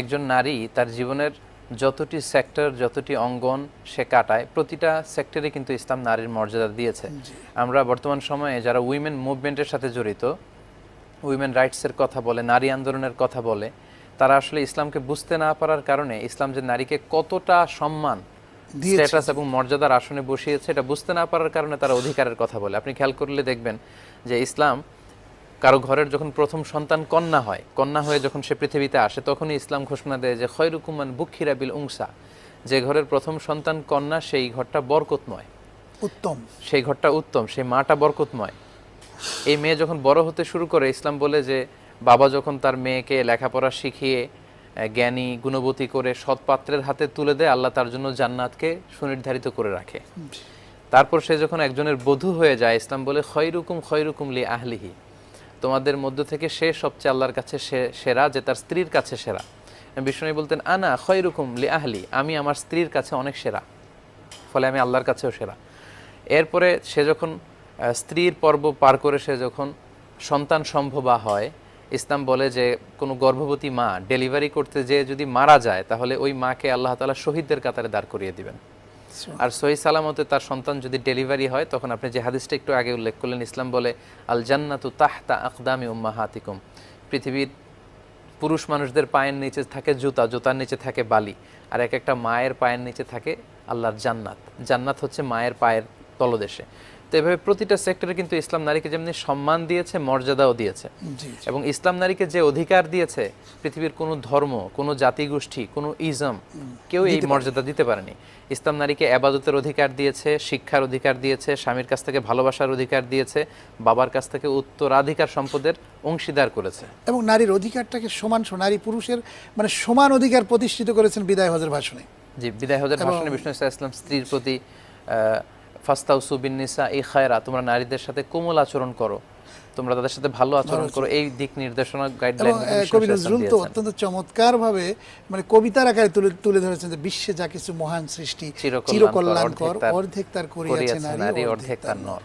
একজন নারী তার জীবনের যতটি সেক্টর যতটি অঙ্গন সে কাটায় প্রতিটা সেক্টরে কিন্তু ইসলাম নারীর মর্যাদা দিয়েছে। আমরা বর্তমান সময়ে যারা উইমেন মুভমেন্টের সাথে জড়িত উইমেন রাইটসের কথা বলে নারী আন্দোলনের কথা বলে তারা আসলে ইসলামকে বুঝতে না পারার কারণে ইসলাম যে নারীকে কতটা সম্মান। স্ট্যাটাস এবং মর্যাদার আসনে বসিয়েছে এটা বুঝতে না পারার কারণে তারা অধিকারের কথা বলে। আপনি খেয়াল করলে দেখবেন যে ইসলাম কারও ঘরের যখন প্রথম সন্তান কন্যা হয় কন্যা হয়ে যখন সে পৃথিবীতে আসে তখনই ইসলাম ঘোষণা দেয় যে খয়রুকুমান বুক্ষিরা বিল উংসা যে ঘরের প্রথম সন্তান কন্যা সেই ঘরটা বরকতময়। উত্তম। সেই ঘরটা উত্তম সেই মাটা বরকতময়। এই মেয়ে যখন বড় হতে শুরু করে ইসলাম বলে যে বাবা যখন তার মেয়েকে লেখাপড়া শিখিয়ে জ্ঞানী গুণবতী করে সৎ পাত্রের হাতে তুলে দেয় আল্লাহ তার জন্য জান্নাতকে সুনির্ধারিত করে রাখে। তারপর সে যখন একজনের বধূ হয়ে যায় ইসলাম বলে খয়রুকুম খয়রুকুম লি আহলিহি। তোমাদের মধ্য থেকে সে সবচেয়ে আল্লাহর কাছে সেরা, যে তার স্ত্রীর কাছে সেরা। বিষ্ণু বলতেন, আনা খয়রুকুম লি আহলি আমি আমার স্ত্রীর কাছে অনেক সেরা, ফলে আমি আল্লাহর কাছেও সেরা। এরপরে সে যখন স্ত্রীর পর্ব পার করে সে যখন সন্তান সম্ভবা হয়, ইসলাম বলে যে কোনো গর্ভবতী মা ডেলিভারি করতে যেয়ে যদি মারা যায়, তাহলে ওই মাকে আল্লাহ তাআলা শহীদদের কাতারে দাঁড় করিয়ে দিবেন। আর সহি সালামতে তার সন্তান যদি ডেলিভারি হয়, তখন আপনি যে হাদিসটা একটু আগে উল্লেখ করলেন, ইসলাম বলে আল জান্নাতু তাহতা আকদামি উম্মা হাতিকুম পৃথিবীর পুরুষ মানুষদের পায়ের নিচে থাকে জুতা, জুতার নিচে থাকে বালি। আর এক একটা মায়ের পায়ের নিচে থাকে আল্লাহর জান্নাত। জান্নাত হচ্ছে মায়ের পায়ের তলদেশে। তো এভাবে প্রতিটা সেক্টরে কিন্তু ইসলাম নারীকে যেমনি সম্মান দিয়েছে মর্যাদাও দিয়েছে। এবং ইসলাম নারীকে যে অধিকার দিয়েছে পৃথিবীর কোনো ধর্ম কোনো জাতিগোষ্ঠী কোনো ইজম কেউ এই মর্যাদা দিতে পারেনি। ইসলাম নারীকে আবাদতের অধিকার দিয়েছে শিক্ষার অধিকার দিয়েছে স্বামীর কাছ থেকে ভালোবাসার অধিকার দিয়েছে বাবার কাছ থেকে উত্তরাধিকার সম্পদের অংশীদার করেছে। এবং নারীর অধিকারটাকে সমান নারী পুরুষের মানে সমান অধিকার প্রতিষ্ঠিত করেছেন বিদায় হজের ভাষণে। জি বিদায় হজের ভাষণে বিষ্ণু ইসলাম স্ত্রীর প্রতি ফাস্তাউ সুবিন নিসা এই খায়রা তোমরা নারীদের সাথে কোমল আচরণ করো। তোমরা তাদের সাথে ভালো আচরণ করো। এই দিক নির্দেশনা গাইডলাইন কবি নজরুল তো অত্যন্ত চমৎকার ভাবে মানে কবিতার আকারে তুলে তুলে ধরেছেন যে বিশ্বে যা কিছু মহান সৃষ্টি চিরকল্যাণকর, অর্ধেক তার- করিয়াছে নারী অর্ধেক তার নর।